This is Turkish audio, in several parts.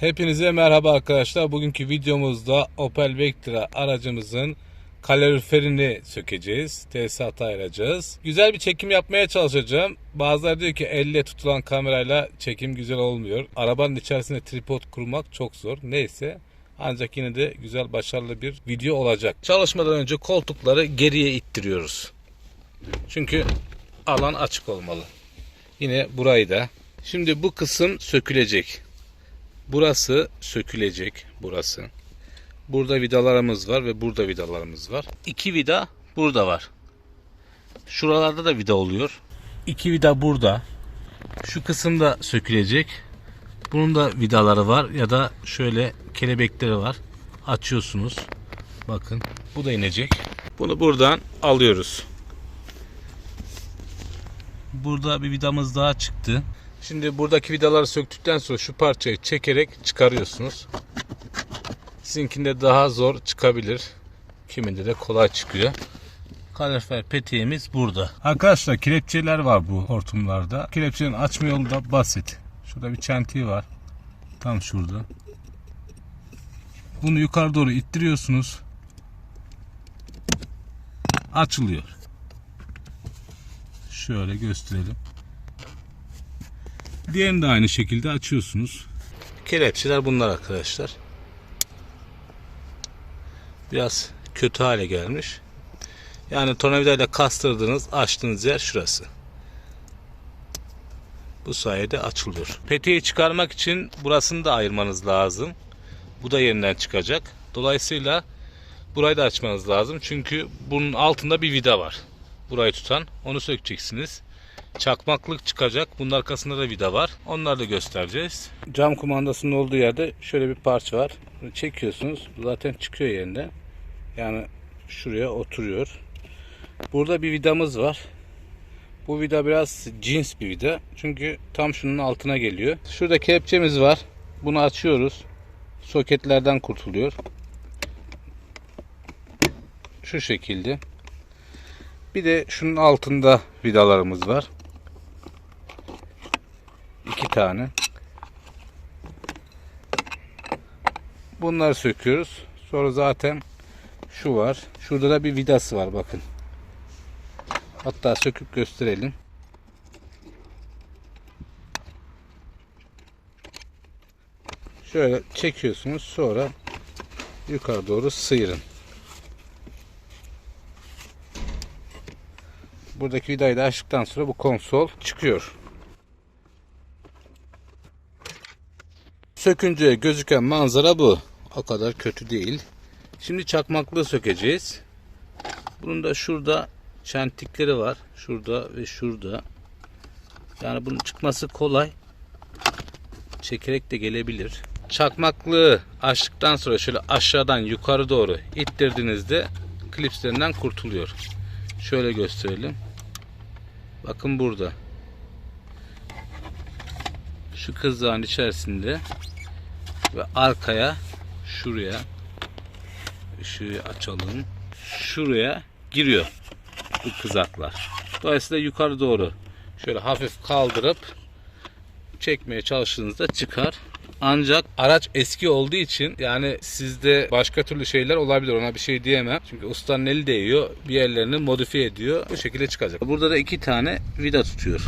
Hepinize merhaba arkadaşlar. Bugünkü videomuzda Opel Vectra aracımızın kaloriferini sökeceğiz. Tesisata ayıracağız. Güzel bir çekim yapmaya çalışacağım. Bazıları diyor ki elle tutulan kamerayla çekim güzel olmuyor. Arabanın içerisinde tripod kurmak çok zor. Neyse. Ancak yine de güzel başarılı bir video olacak. Çalışmadan önce koltukları geriye ittiriyoruz. Çünkü alan açık olmalı. Yine burayı da. Şimdi bu kısım sökülecek. Burası sökülecek. Burası. Burada vidalarımız var ve burada vidalarımız var. İki vida burada var. Şuralarda da vida oluyor. İki vida burada. Şu kısımda sökülecek. Bunun da vidaları var ya da şöyle kelebekleri var. Açıyorsunuz. Bakın bu da inecek. Bunu buradan alıyoruz. Burada bir vidamız daha çıktı. Şimdi buradaki vidaları söktükten sonra şu parçayı çekerek çıkarıyorsunuz. Sizinkinde daha zor çıkabilir. Kiminde de kolay çıkıyor. Kalorifer peteğimiz burada. Arkadaşlar kelepçeler var bu hortumlarda. Kelepçenin açma yolu da basit. Şurada bir çentiği var. Tam şurada. Bunu yukarı doğru ittiriyorsunuz. Açılıyor. Şöyle gösterelim. Diğerini de aynı şekilde açıyorsunuz. Kelepçeler bunlar arkadaşlar. Biraz kötü hale gelmiş. Yani tornavidayla kastırdığınız açtığınız yer şurası. Bu sayede açılıyor. Peteği çıkarmak için burasını da ayırmanız lazım. Bu da yerinden çıkacak. Dolayısıyla burayı da açmanız lazım. Çünkü bunun altında bir vida var. Burayı tutan. Onu sökeceksiniz. Çakmaklık çıkacak. Bunun arkasında da vida var. Onları da göstereceğiz. Cam kumandasının olduğu yerde şöyle bir parça var. Çekiyorsunuz. Zaten çıkıyor yerinden. Yani şuraya oturuyor. Burada bir vidamız var. Bu vida biraz cins bir vida. Çünkü tam şunun altına geliyor. Şurada kelepçemiz var. Bunu açıyoruz. Soketlerden kurtuluyor. Şu şekilde. Bir de şunun altında vidalarımız var. İki tane. Bunları söküyoruz. Sonra zaten şu var. Şurada da bir vidası var bakın. Hatta söküp gösterelim. Şöyle çekiyorsunuz sonra yukarı doğru sıyırın. Buradaki vidayı da açtıktan sonra bu konsol çıkıyor. Sökünce gözüken manzara bu. O kadar kötü değil. Şimdi çakmaklığı sökeceğiz. Bunun da şurada çentikleri var. Şurada ve şurada. Yani bunun çıkması kolay. Çekerek de gelebilir. Çakmaklığı açtıktan sonra şöyle aşağıdan yukarı doğru ittirdiğinizde klipslerinden kurtuluyor. Şöyle gösterelim. Bakın burada. Şu kızağın içerisinde ve arkaya şuraya ışığı açalım. Şuraya giriyor bu kızaklar. Dolayısıyla yukarı doğru şöyle hafif kaldırıp çekmeye çalıştığınızda çıkar. Ancak araç eski olduğu için yani sizde başka türlü şeyler olabilir ona bir şey diyemem. Çünkü ustanın eli değiyor bir yerlerini modifiye ediyor. Bu şekilde çıkacak. Burada da iki tane vida tutuyor.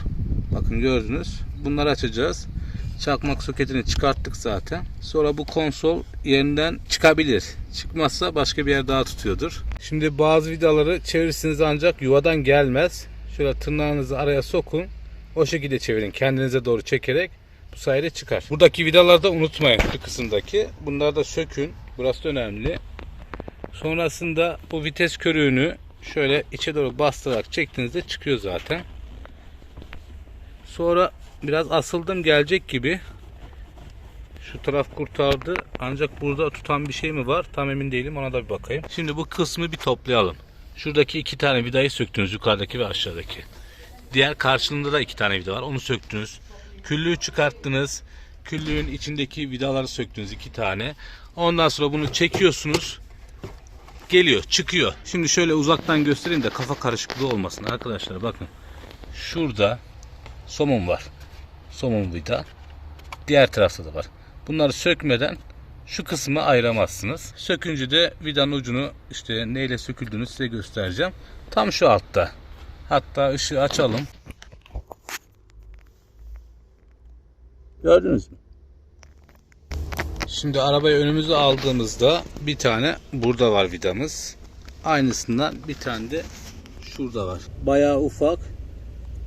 Bakın gördünüz. Bunları açacağız. Çakmak soketini çıkarttık zaten. Sonra bu konsol yerinden çıkabilir. Çıkmazsa başka bir yer daha tutuyordur. Şimdi bazı vidaları çevirirsiniz ancak yuvadan gelmez. Şöyle tırnağınızı araya sokun. O şekilde çevirin. Kendinize doğru çekerek bu sayede çıkar. Buradaki vidaları da unutmayın şu kısımdaki. Bunları da sökün. Burası da önemli. Sonrasında bu vites körüğünü şöyle içe doğru bastırarak çektiğinizde çıkıyor zaten. Sonra biraz asıldım gelecek gibi. Şu taraf kurtardı. Ancak burada tutan bir şey mi var? Tam emin değilim. Ona da bir bakayım. Şimdi bu kısmı bir toplayalım. Şuradaki iki tane vidayı söktünüz. Yukarıdaki ve aşağıdaki. Diğer karşılığında da iki tane vida var. Onu söktünüz. Küllüğü çıkarttınız. Küllüğün içindeki vidaları söktünüz iki tane. Ondan sonra bunu çekiyorsunuz. Geliyor, çıkıyor. Şimdi şöyle uzaktan göstereyim de kafa karışıklığı olmasın arkadaşlar. Bakın. şurada somun var. Somun vida. Diğer tarafta da var. Bunları sökmeden şu kısmı ayıramazsınız. Sökünce de vidanın ucunu işte neyle söküldüğünü size göstereceğim. Tam şu altta. Hatta ışığı açalım. Gördünüz mü? Şimdi arabayı önümüze aldığımızda bir tane burada var vidamız. Aynısından bir tane de şurada var. Bayağı ufak.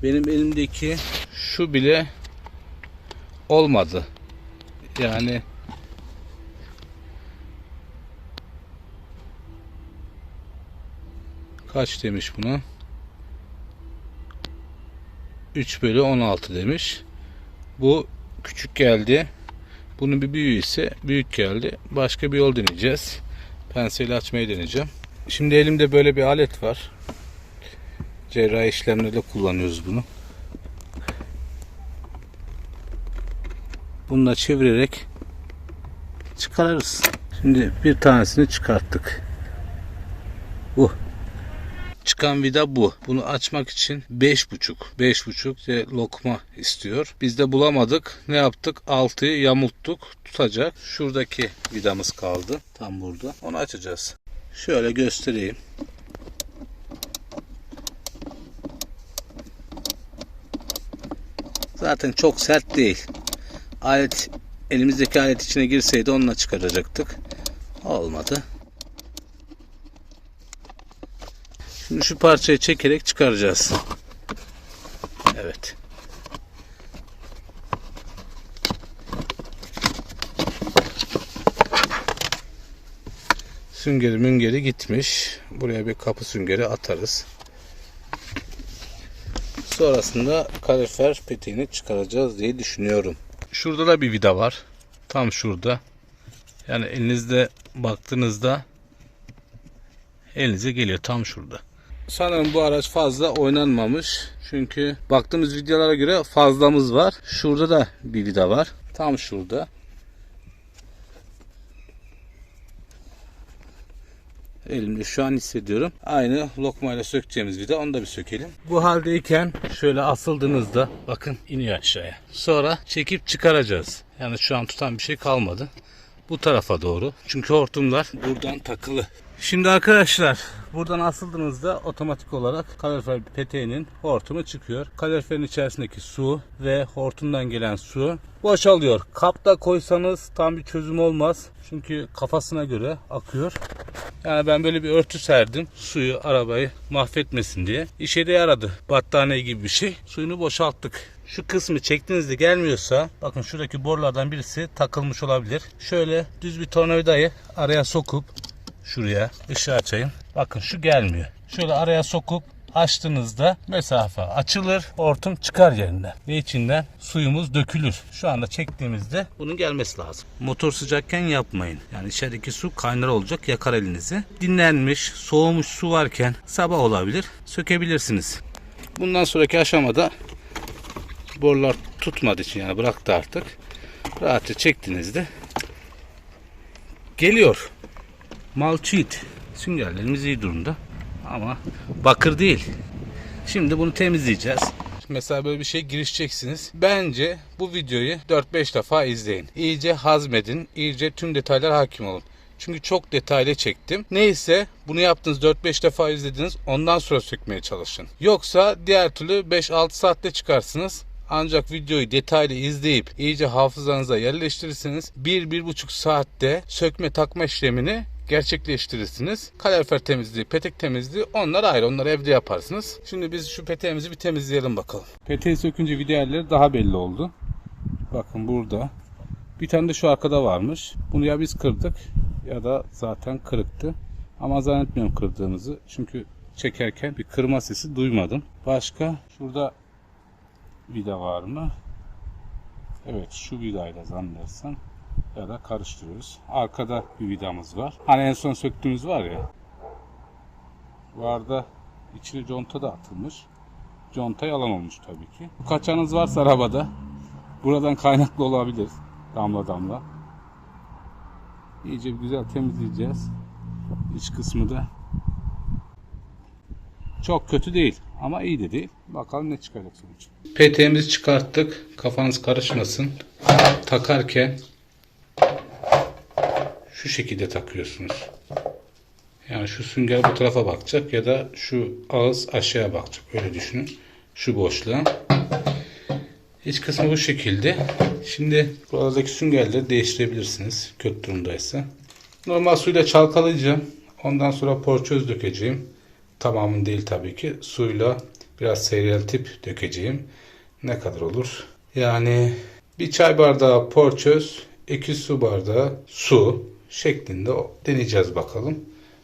Benim elimdeki şu bile olmadı. Yani kaç demiş buna? 3 bölü 16 demiş. Bu küçük geldi. Bunun bir büyüğü ise büyük geldi. Başka bir yol deneyeceğiz. Penseli açmayı deneyeceğim. Şimdi elimde böyle bir alet var. Cerrahi işlemlerde kullanıyoruz bunu. Bununla çevirerek çıkarırız. Şimdi bir tanesini çıkarttık. Bu. Çıkan vida bu. Bunu açmak için 5.5 5.5 de lokma istiyor. Biz de bulamadık. Ne yaptık? Altıyı yamulttuk. Tutacak. Şuradaki vidamız kaldı. Tam burada. Onu açacağız. Şöyle göstereyim. Zaten çok sert değil. Alet elimizdeki alet içine girseydi onunla çıkaracaktık. Olmadı. Şimdi şu parçayı çekerek çıkaracağız. Evet. Süngeri müngeri gitmiş. Buraya bir kapı süngeri atarız. Sonrasında kalorifer peteğini çıkaracağız diye düşünüyorum. Şurada da bir vida var. Tam şurada. Yani elinizde baktığınızda elinize geliyor tam şurada. Sanırım bu araç fazla oynanmamış. Çünkü baktığımız videolara göre fazlamız var. Şurada da bir vida var. Tam şurada. Elimde şu an hissediyorum. Aynı lokmayla sökeceğimiz vida onu da bir sökelim. Bu haldeyken şöyle asıldığınızda bakın iniyor aşağıya. Sonra çekip çıkaracağız. Yani şu an tutan bir şey kalmadı. Bu tarafa doğru. Çünkü hortumlar buradan takılı. Şimdi arkadaşlar buradan asıldığınızda otomatik olarak kalorifer peteğinin hortumu çıkıyor. Kaloriferin içerisindeki su ve hortumdan gelen su boşalıyor. Kapta koysanız tam bir çözüm olmaz. Çünkü kafasına göre akıyor. Yani ben böyle bir örtü serdim. Suyu arabayı mahvetmesin diye. İşe de yaradı. Battaniye gibi bir şey. Suyunu boşalttık. Şu kısmı çektiğinizde gelmiyorsa bakın şuradaki borulardan birisi takılmış olabilir. Şöyle düz bir tornavidayı araya sokup şuraya ışığı açayım. Bakın şu gelmiyor. Şöyle araya sokup açtığınızda mesafe açılır, hortum çıkar yerinden ve içinden suyumuz dökülür. Şu anda çektiğimizde bunun gelmesi lazım. Motor sıcakken yapmayın. Yani içerideki su kaynar olacak, yakar elinizi. Dinlenmiş, soğumuş su varken sabah olabilir, sökebilirsiniz. Bundan sonraki aşamada borular tutmadığı için yani bıraktı artık. Rahatça çektiğinizde geliyor. Malçit. Süngerlerimiz iyi durumda. Ama bakır değil. Şimdi bunu temizleyeceğiz. Mesela böyle bir şey girişeceksiniz. Bence bu videoyu 4-5 defa izleyin. İyice hazmedin. iyice tüm detaylara hakim olun. Çünkü çok detaylı çektim. Neyse bunu yaptınız 4-5 defa izlediniz. Ondan sonra sökmeye çalışın. Yoksa diğer türlü 5-6 saatte çıkarsınız. Ancak videoyu detaylı izleyip iyice hafızanıza yerleştirirseniz 1-1,5 saatte sökme takma işlemini gerçekleştirirsiniz. Kalorifer temizliği, petek temizliği onlar ayrı. Onları evde yaparsınız. Şimdi biz şu peteğimizi bir temizleyelim bakalım. Peteği sökünce video yerleri daha belli oldu. Bakın burada. Bir tane de şu arkada varmış. Bunu ya biz kırdık ya da zaten kırıktı. Ama zannetmiyorum kırdığımızı. Çünkü çekerken bir kırma sesi duymadım. Başka şurada vida var mı? Evet şu vidayla zannedersem ya da karıştırıyoruz. Arkada bir vidamız var. Hani en son söktüğümüz var ya. Varda içine conta da atılmış. Conta yalan olmuş tabii ki. Bu kaçanız varsa arabada buradan kaynaklı olabilir. Damla damla. İyice güzel temizleyeceğiz. İç kısmı da Çok kötü değil ama iyi de değil. Bakalım ne çıkacak sonuç. Peteğimizi çıkarttık. Kafanız karışmasın. Takarken şu şekilde takıyorsunuz. Yani şu sünger bu tarafa bakacak ya da şu ağız aşağıya bakacak. Öyle düşünün. Şu boşluğa. İç kısmı bu şekilde. Şimdi buradaki süngerleri değiştirebilirsiniz. Kötü durumdaysa. Normal suyla çalkalayacağım. Ondan sonra porçöz dökeceğim. Tamamını değil tabii ki. Suyla biraz seyreltip dökeceğim. Ne kadar olur? Yani bir çay bardağı porçöz, iki su bardağı su şeklinde deneyeceğiz bakalım.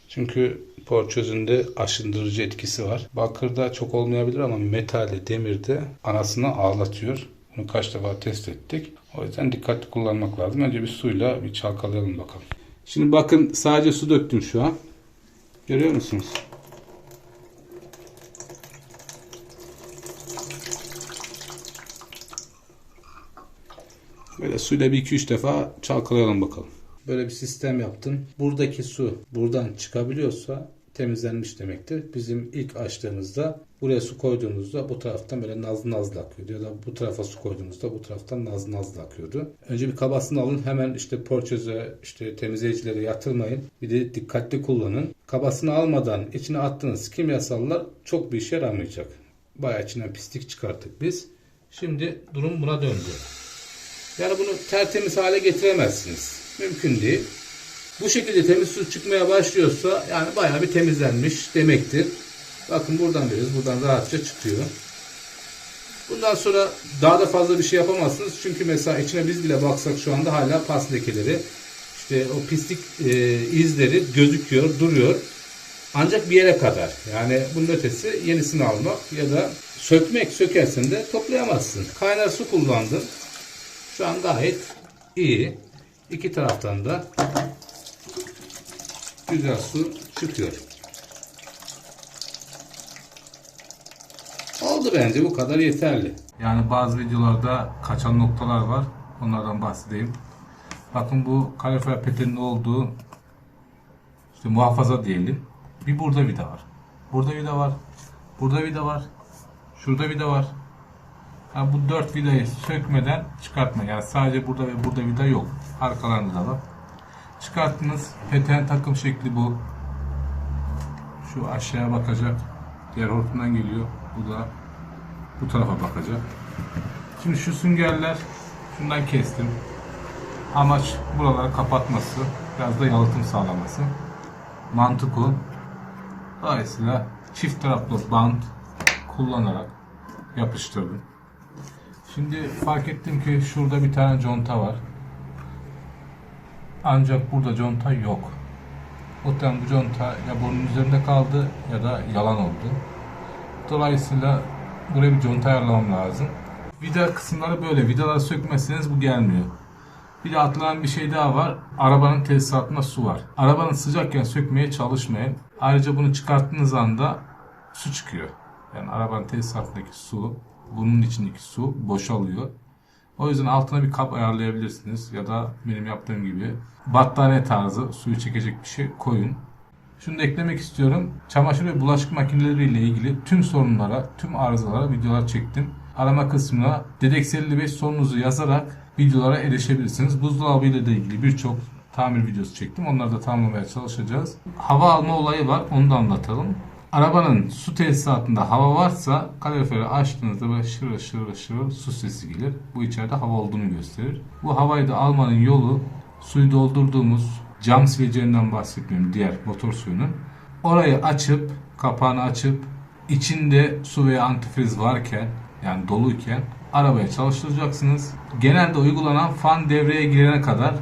Çünkü porçözünde aşındırıcı etkisi var. Bakırda çok olmayabilir ama metalde, demirde anasını ağlatıyor. Bunu kaç defa test ettik. O yüzden dikkatli kullanmak lazım. Önce bir suyla bir çalkalayalım bakalım. Şimdi bakın sadece su döktüm şu an. Görüyor musunuz? Böyle suyla bir iki üç defa çalkalayalım bakalım. Böyle bir sistem yaptım. Buradaki su buradan çıkabiliyorsa temizlenmiş demektir. Bizim ilk açtığımızda buraya su koyduğumuzda bu taraftan böyle nazlı nazlı akıyordu. Ya da bu tarafa su koyduğumuzda bu taraftan nazlı nazlı akıyordu. Önce bir kabasını alın. Hemen işte porçöze, işte temizleyicilere yatırmayın. Bir de dikkatli kullanın. Kabasını almadan içine attığınız kimyasallar çok bir işe yaramayacak. Bayağı içinden pislik çıkarttık biz. Şimdi durum buna döndü. Yani bunu tertemiz hale getiremezsiniz. Mümkün değil. Bu şekilde temiz su çıkmaya başlıyorsa yani bayağı bir temizlenmiş demektir. Bakın buradan veriyoruz. Buradan rahatça çıkıyor. Bundan sonra daha da fazla bir şey yapamazsınız. Çünkü mesela içine biz bile baksak şu anda hala pas lekeleri, işte o pislik e, izleri gözüküyor, duruyor. Ancak bir yere kadar. Yani bunun ötesi yenisini almak ya da sökmek. Sökersen de toplayamazsın. Kaynar su kullandım. Şu an gayet iyi. İki taraftan da güzel su çıkıyor. Oldu bence bu kadar yeterli. Yani bazı videolarda kaçan noktalar var. Onlardan bahsedeyim. Bakın bu kalorifer peteğinin olduğu işte muhafaza diyelim. Bir burada vida var. Burada vida var. Burada vida var. Şurada vida var. Ha, bu dört vidayı sökmeden çıkartma. Yani sadece burada ve burada vida yok. Arkalarında da var. Çıkarttınız. Peteğin takım şekli bu. Şu aşağıya bakacak. Diğer hortumdan geliyor. Bu da bu tarafa bakacak. Şimdi şu süngerler şundan kestim. Amaç buraları kapatması. Biraz da yalıtım sağlaması. Mantık o. Dolayısıyla çift taraflı bant kullanarak yapıştırdım. Şimdi fark ettim ki şurada bir tane conta var. Ancak burada conta yok. Muhtemelen bu conta ya burnun üzerinde kaldı ya da yalan oldu. Dolayısıyla buraya bir conta ayarlamam lazım. Vida kısımları böyle. Vidaları sökmezseniz bu gelmiyor. Bir de atlanan bir şey daha var. Arabanın tesisatında su var. Arabanın sıcakken sökmeye çalışmayın. Ayrıca bunu çıkarttığınız anda su çıkıyor. Yani arabanın tesisatındaki su, bunun içindeki su boşalıyor. O yüzden altına bir kap ayarlayabilirsiniz ya da benim yaptığım gibi battaniye tarzı suyu çekecek bir şey koyun. Şunu da eklemek istiyorum. Çamaşır ve bulaşık makineleri ile ilgili tüm sorunlara, tüm arızalara videolar çektim. Arama kısmına Dedex 55 sorunuzu yazarak videolara erişebilirsiniz. Buzdolabı ile de ilgili birçok tamir videosu çektim. Onları da tamamlamaya çalışacağız. Hava alma olayı var. Onu da anlatalım. Arabanın su tesisatında hava varsa kaloriferi açtığınızda böyle şırıl şırıl şırıl su sesi gelir. Bu içeride hava olduğunu gösterir. Bu havayı da almanın yolu suyu doldurduğumuz cam sivilcerinden bahsetmiyorum diğer motor suyunun. Orayı açıp kapağını açıp içinde su veya antifriz varken yani doluyken arabaya çalıştıracaksınız. Genelde uygulanan fan devreye girene kadar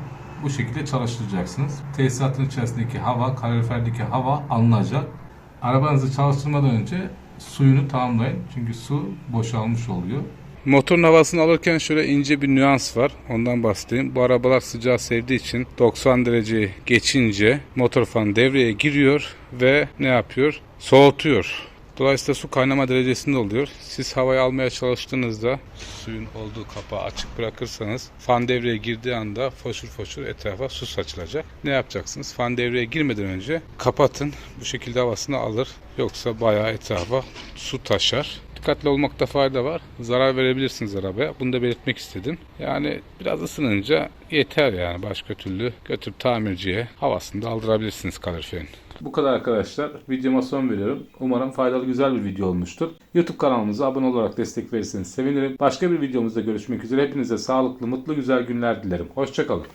bu şekilde çalıştıracaksınız. Tesisatın içerisindeki hava, kaloriferdeki hava alınacak. Arabanızı çalıştırmadan önce suyunu tamamlayın. Çünkü su boşalmış oluyor. Motorun havasını alırken şöyle ince bir nüans var. Ondan bahsedeyim. Bu arabalar sıcağı sevdiği için 90 dereceyi geçince motor fan devreye giriyor ve ne yapıyor? Soğutuyor. Dolayısıyla su kaynama derecesinde oluyor. Siz havayı almaya çalıştığınızda suyun olduğu kapağı açık bırakırsanız fan devreye girdiği anda foşur foşur etrafa su saçılacak. Ne yapacaksınız? Fan devreye girmeden önce kapatın. Bu şekilde havasını alır. Yoksa bayağı etrafa su taşar. Dikkatli olmakta fayda var. Zarar verebilirsiniz arabaya. Bunu da belirtmek istedim. Yani biraz ısınınca yeter yani. Başka türlü götürüp tamirciye havasını da aldırabilirsiniz kaloriferin. Bu kadar arkadaşlar. Videoma son veriyorum. Umarım faydalı güzel bir video olmuştur. YouTube kanalımıza abone olarak destek verirseniz sevinirim. Başka bir videomuzda görüşmek üzere. Hepinize sağlıklı, mutlu, güzel günler dilerim. Hoşçakalın.